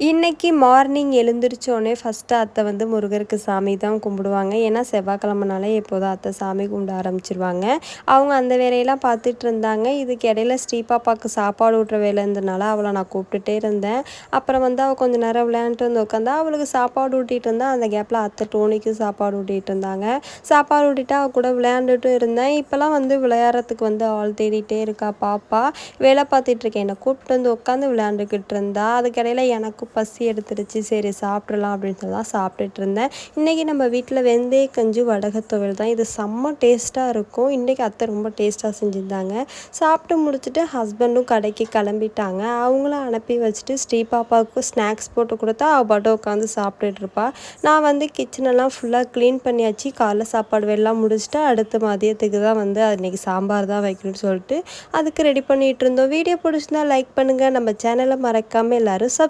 இன்றைக்கி morning எழுந்திரிச்சோடனே first அத்தை வந்து முருகருக்கு சாமி தான் கும்பிடுவாங்க. ஏன்னா செவ்வாய்க்கிழமனாலே எப்போதும் அத்தை சாமி கும்பிட ஆரம்பிச்சிருவாங்க. அவங்க அந்த வேலையெல்லாம் பார்த்துட்டு இருந்தாங்க. இதுக்கு இடையில ஸ்ரீபாப்பாவுக்கு சாப்பாடு ஊட்டுற வேலை இருந்தனால அவளை நான் கூப்பிட்டுட்டே இருந்தேன். அப்புறம் வந்து அவள் கொஞ்சம் நேரம் விளையாண்டுட்டு வந்து உட்காந்தா அவளுக்கு சாப்பாடு ஊட்டிகிட்டு இருந்தா அந்த கேப்பில் அத்தை டோனிக்கு சாப்பாடு ஊட்டிகிட்டு இருந்தாங்க. சாப்பாடு ஊட்டிட்டு அவள் கூட விளையாண்டுட்டு இருந்தேன். இப்போலாம் வந்து விளையாடுறதுக்கு வந்து ஆள் தேடிட்டே இருக்கா பாப்பா. வேலை பார்த்துட்டு இருக்கேன். என்னை கூப்பிட்டு வந்து உட்காந்து விளையாண்டுக்கிட்டு இருந்தா. அதுக்கிடையில எனக்கு பசி எடுத்துருச்சு சரி சாப்பிட்றலாம் அப்படின்னு சொல்லி தான் சாப்பிட்டுட்டு இருந்தேன். இன்றைக்கி நம்ம வீட்டில் வெந்தய கஞ்சி வடக துவையல் தான். இது செம்ம டேஸ்ட்டாக இருக்கும். இன்றைக்கி அத்தை ரொம்ப டேஸ்ட்டாக செஞ்சுருந்தாங்க. சாப்பிட்டு முடிச்சுட்டு ஹஸ்பண்டும் கடைக்கு கிளம்பிட்டாங்க. அவங்களும் அனுப்பி வச்சுட்டு ஸ்ரீ பாப்பாவுக்கு ஸ்நாக்ஸ் போட்டு கொடுத்தா அவள் பாட்டு உட்காந்து சாப்பிட்டுட்டு இருப்பா. நான் வந்து கிச்சனெல்லாம் ஃபுல்லாக க்ளீன் பண்ணியாச்சு. காலைல சாப்பாடு வெள்ளம் முடிச்சுட்டு அடுத்த மதியத்துக்கு தான் வந்து அன்றைக்கி சாம்பார் தான் வைக்கணும்னு சொல்லிட்டு அதுக்கு ரெடி பண்ணிகிட்டு இருந்தோம். வீடியோ பிடிச்சிருந்தா லைக் பண்ணுங்கள் நம்ம சேனலை மறக்காமல் எல்லோரும் சப்